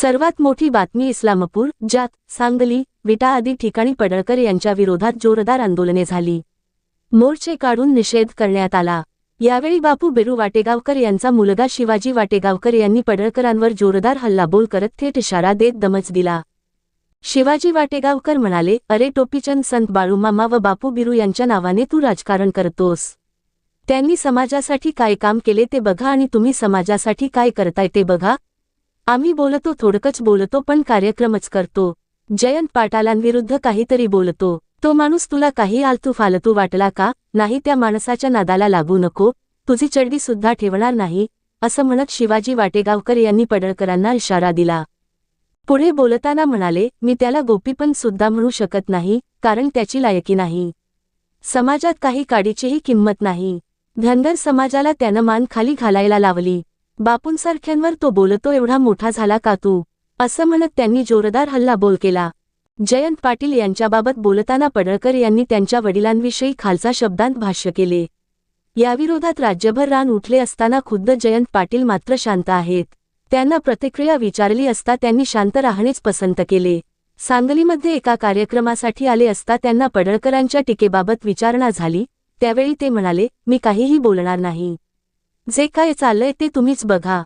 सर्वात मोठी बातमी इस्लामपूर जात सांगली विटा आदी ठिकाणी पडळकर यांच्या विरोधात जोरदार आंदोलने झाली. मोर्चे काढून निषेध करण्यात आला. यावेळी बापू बिरू वाटेगावकर यांचा मुलगा शिवाजी वाटेगावकर यांनी पडळकरांवर जोरदार हल्लाबोल करत थेट इशारा देत दमच दिला. शिवाजी वाटेगावकर म्हणाले अरे टोपीचंद संत बाळूमामा व बापू बिरू यांच्या नावाने तू राजकारण करतोस. त्यांनी समाजासाठी काय काम केले ते बघा आणि तुम्ही समाजासाठी काय करताय ते बघा. आम्ही बोलतो थोडकच बोलतो पण कार्यक्रमच करतो. जयंत पाटालांविरुद्ध काहीतरी बोलतो. तो माणूस तुला काही आलतू फालतू वाटला का? नाही त्या माणसाच्या नादाला लागू नको. तुझी चढडी सुद्धा ठेवणार नाही असं म्हणत शिवाजी वाटेगावकर यांनी पडळकरांना इशारा दिला. पुढे बोलताना म्हणाले मी त्याला गोपीपण सुद्धा म्हणू शकत नाही कारण त्याची लायकी नाही. समाजात काही काडीचीही किंमत नाही. धनगर समाजाला त्यानं मान खाली घालायला लावली. बापूंसारख्यांवर तो बोलतो एवढा मोठा झाला का तू? असं म्हणत त्यांनी जोरदार हल्लाबोल केला. जयंत पाटील यांच्याबाबत बोलताना पडळकर यांनी त्यांच्या वडिलांविषयी खालचा शब्दांत भाष्य केले. याविरोधात राज्यभर रान उठले असताना खुद्द जयंत पाटील मात्र शांत आहेत. त्यांना प्रतिक्रिया विचारली असता त्यांनी शांत राहणेच पसंत केले. सांगलीमध्ये एका कार्यक्रमासाठी आले असता त्यांना पडळकरांच्या टीकेबाबत विचारणा झाली. त्यावेळी ते म्हणाले मी काहीही बोलणार नाही. जे काय चाललंय ते तुम्हीच बघा.